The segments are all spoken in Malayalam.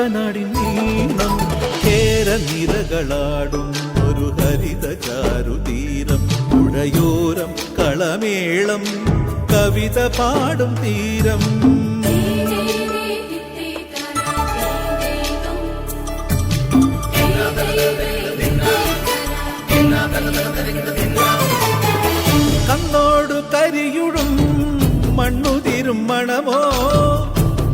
കുട്ടനാടിൻ കേര കേരനിരകളാടും ഒരു ഹരിത ചാരുതീരം. പുഴയോരം കളമേളം കവിത പാടും തീരം. കണ്ണോടു കരിയുടും മണ്ണുതിരും മണമോ?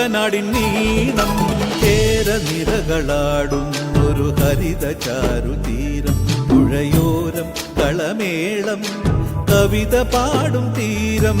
കുട്ടനാടിൻ നീണം കേരനിരകളാടും ഒരു ഹരിത ചാരുതീരം പുഴയോരം കളമേളം കവിത പാടും തീരം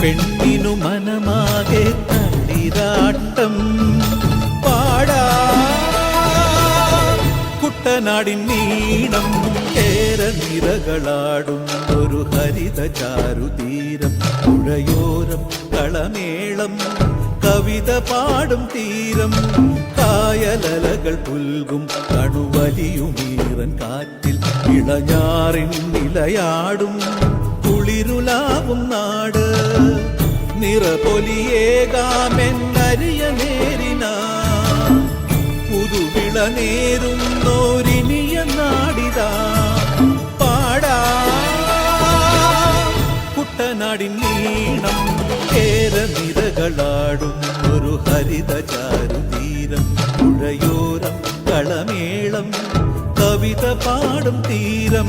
പെണ്ണിനു മനമാകെ തളിരാട്ടം പാടാ കുട്ടനാടിൻ നീണം കേരനിരകളാടും ഒരു ഹരിത ചാരുതീരം പുഴയോരം കളമേളം കവിത പാടും തീരം കായലലകൾ പുൽകും കണുവലിയുമീറൻ കാറ്റിൽ ഇളഞ്ഞാറിൻ നിലയാടും നിറപൊലിയേകാമെന്നരിയ നേരിനാ പുതുവിള നേരുന്നോരിനിയ നാടിതാ പാടാ കുട്ടനാടിൻ നീണം കേരനിരകളാടും ഒരു ഹരിത ചാരുതീരം പുഴയോരം കളമേളം കവിത പാടും തീരം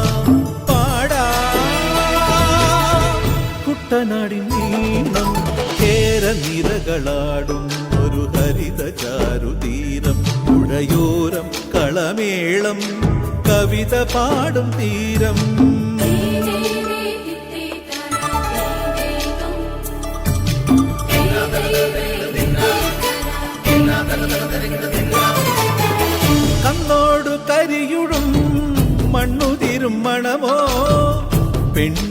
കുട്ടനാടിൻ നീണം കേരനിരകളാടും ഒരു ഹരിത ചാരുതീരം പുഴയോരം കളമേളം കവിത പാടും തീരം. കണ്ണോടു കരിയുടും മണ്ണുതിരും മണമോ? പെണ്ണിനു